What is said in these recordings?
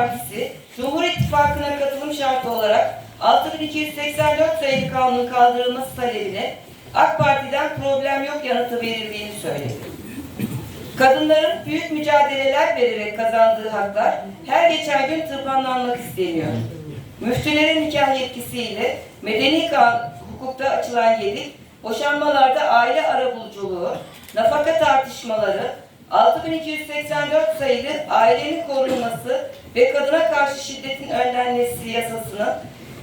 Partisi, Cumhur İttifakı'na katılım şartı olarak 6284 sayılı kanunun kaldırılması talebine AK Parti'den problem yok yanıtı verildiğini söyledi. Kadınların büyük mücadeleler vererek kazandığı haklar her geçen gün tırpanlanmak isteniyor. Müftülerin nikah yetkisiyle medeni kan hukukta açılan gedik, boşanmalarda aile arabuluculuğu, nafaka tartışmaları, 6284 sayılı ailenin korunması ve kadına karşı şiddetin önlenmesi yasasının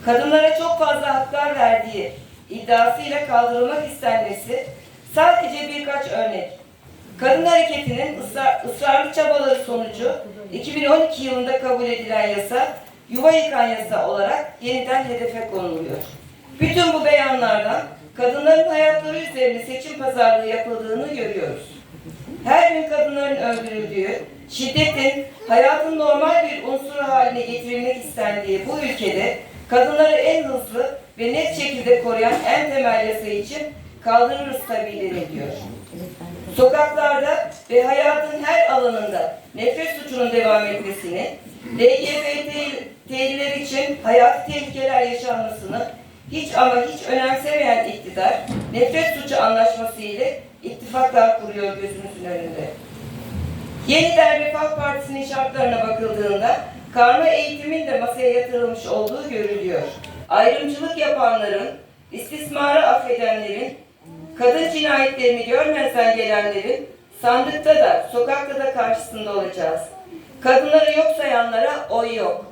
kadınlara çok fazla haklar verdiği iddiasıyla kaldırılmak istenmesi sadece birkaç örnek. Kadın hareketinin ısrar, ısrarlı çabaları sonucu 2012 yılında kabul edilen yasa yuva yıkan yasa olarak yeniden hedefe konuluyor. Bütün bu beyanlardan kadınların hayatları üzerine seçim pazarlığı yapıldığını görüyoruz. Her gün kadınların öldürüldüğü, şiddetin hayatın normal bir haline getirilmek istendiği bu ülkede kadınları en hızlı ve net şekilde koruyan en temel yasa için kaldırırız tabii deniliyor. Sokaklarda ve hayatın her alanında nefret suçunun devam etmesini, LGBT'liler için hayati tehlikeler yaşanmasını hiç ama hiç önemsemeyen iktidar, nefret suçu anlaşması ile ittifaklar kuruyor gözümüzün önünde. Yeniden Refah Partisi'nin şartlarına bakıldığında karma eğitimin de masaya yatırılmış olduğu görülüyor. Ayrımcılık yapanların, istismarı affedenlerin, kadın cinayetlerini görmezden gelenlerin sandıkta da sokakta da karşısında olacağız. Kadınları yok sayanlara oy yok.